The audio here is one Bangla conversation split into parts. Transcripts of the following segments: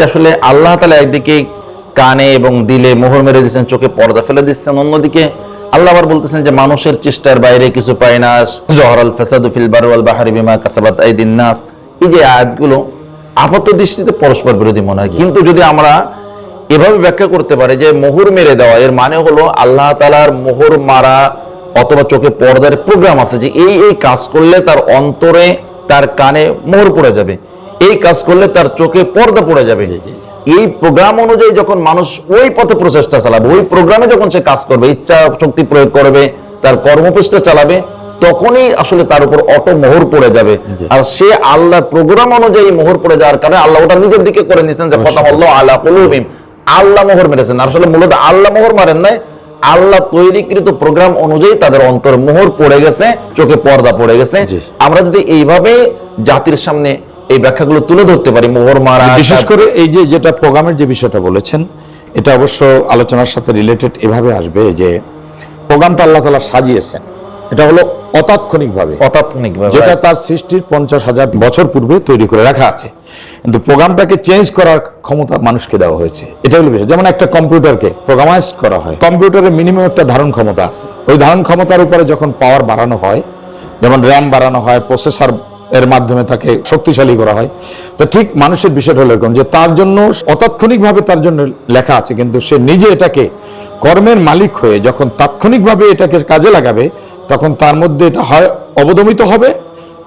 যে আসলে আল্লাহ তালা একদিকে কানে এবং দিলে মোহর মেরে দিচ্ছেন চোখে পর্দা ফেলে দিচ্ছেন অন্যদিকে আল্লাহ আবার বলতেছেন যে মানুষের চেষ্টার বাইরে কিছু পায় না। জহরাল ফেসাদু ফিল বারওয়াল বাহারি বিমা কাসাবাত নাস। এই যে আয়াতগুলো আপাত দৃষ্টিতে পরস্পর বিরোধী মনে হয়। কিন্তু যদি আমরা এভাবে ব্যাখ্যা করতে পারি যে মোহর মেরে দেওয়া, এর মানে হলো আল্লাহ তালার মোহর মারা অথবা চোখে পর্দার প্রোগ্রাম আছে যে এই এই কাজ করলে তার অন্তরে, তার কানে মোহর পড়ে যাবে। এই কাজ করলে তার চোখে পর্দা পড়ে যাবে। এই প্রোগ্রাম অনুযায়ী যখন মানুষ ওই পথে প্রচেষ্টা চালাবে ওই প্রোগ্রামে যখন সে কাজ করবে ইচ্ছা শক্তি প্রয়োগ করবে তার কর্মপ্রচেষ্টা চালাবে তখনই আসলে তার উপর অটো মোহর পড়ে যাবে। আর সে আল্লাহ প্রোগ্রাম অনুযায়ী মোহর পড়ে যাওয়ার কারণে আল্লাহ ওটা নিজের দিকে করে নিচ্ছেন যে কথা আল্লাহ আল্লাহ কুলুবিম। আল্লাহ মোহর মেরেছেন। আসলে মূলত আল্লাহ মোহর মারেন নাই আল্লাহ তৈরিকৃত প্রোগ্রাম অনুযায়ী তাদের অন্তর মোহর পড়ে গেছে চোখে পর্দা পড়ে গেছে। আমরা যদি এইভাবে জাতির সামনে এই ব্যাখ্যাগুলো তুলে ধরতে পারি মোহর মারা বিশেষ করে এই যে যেটা প্রোগ্রামের যে বিষয়টা বলেছেন এটা অবশ্য আলোচনার সাথে রিলেটেড এভাবে আসবে যে প্রোগ্রামটা আল্লাহ তালা সাজিয়েছেন। এটা হলো অতাৎক্ষণিকভাবে। অতাৎক্ষণিক যেটা তার সৃষ্টির পঞ্চাশ হাজার বছর পূর্বে তৈরি করে রাখা আছে। কিন্তু প্রোগ্রামটাকে চেঞ্জ করার ক্ষমতা মানুষকে দেওয়া হয়েছে। এটা হলো বিষয়। যেমন একটা কম্পিউটারকে প্রোগ্রামাইজ করা হয়। কম্পিউটারের মিনিমাম একটা ধারণ ক্ষমতা আছে। ওই ধারণ ক্ষমতার উপরে যখন পাওয়ার বাড়ানো হয় যেমন র্যাম বাড়ানো হয় প্রসেসর এর মাধ্যমে তাকে শক্তিশালী করা হয়। তো ঠিক মানুষের বিষয়টা হলো এরকম যে তার জন্য অতাৎক্ষণিকভাবে তার জন্য লেখা আছে, কিন্তু সে নিজে এটাকে কর্মের মালিক হয়ে যখন তাৎক্ষণিকভাবে এটাকে কাজে লাগাবে, তখন তার মধ্যে এটা হয়, অবদমিত হবে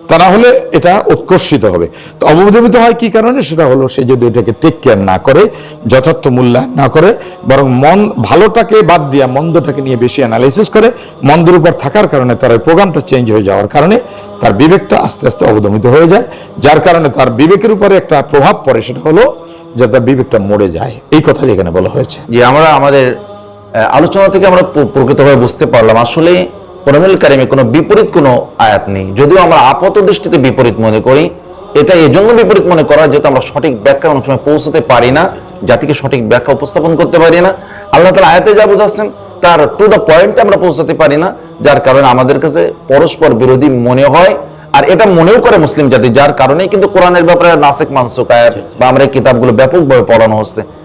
তা না হলে এটা উৎকর্ষিত হবে। তো অবদমিত হয় কি কারণে? সেটা হলো সে যদি এটাকে টেক কেয়ার না করে, যথার্থ মূল্যায়ন না করে, বরং মন ভালোটাকে বাদ দিয়া মন্দটাকে নিয়ে বেশি অ্যানালাইসিস করে, মন্দের উপর থাকার কারণে তার প্রোগ্রামটা চেঞ্জ হয়ে যাওয়ার কারণে তার বিবেকটা আস্তে আস্তে অবদমিত হয়ে যায়। যার কারণে তার বিবেকের উপরে একটা প্রভাব পড়ে, সেটা হলো যে তার বিবেকটা মরে যায়। এই কথাই এখানে বলা হয়েছে। যে আমরা আমাদের আলোচনা থেকে আমরা প্রকৃতভাবে বুঝতে পারলাম। আসলে কোরআনুল কারিমে কোনো বিপরীত কোনো আয়াত নেই। যদিও আমরা আপাত দৃষ্টিতে বিপরীত মনে করি, এটা এজন্য বিপরীত মনে করা যেহেতু আমরা সঠিক ব্যাখ্যা অনেক সময় পৌঁছতে পারি না, জাতিকে সঠিক ব্যাখ্যা উপস্থাপন করতে পারি না। আল্লাহ তালা আয়াতে যা বোঝাচ্ছেন, তার টু দ্য পয়েন্টে আমরা পৌঁছাতে পারি না, যার কারণে আমাদের কাছে পরস্পর বিরোধী মনে হয়, আর এটা মনেও করে মুসলিম জাতি, যার কারণে কিন্তু কোরআনের ব্যাপারে নাসিক মানসুক আয়াত বা আমরা এই কিতাবগুলো ব্যাপকভাবে পড়ানো হচ্ছে।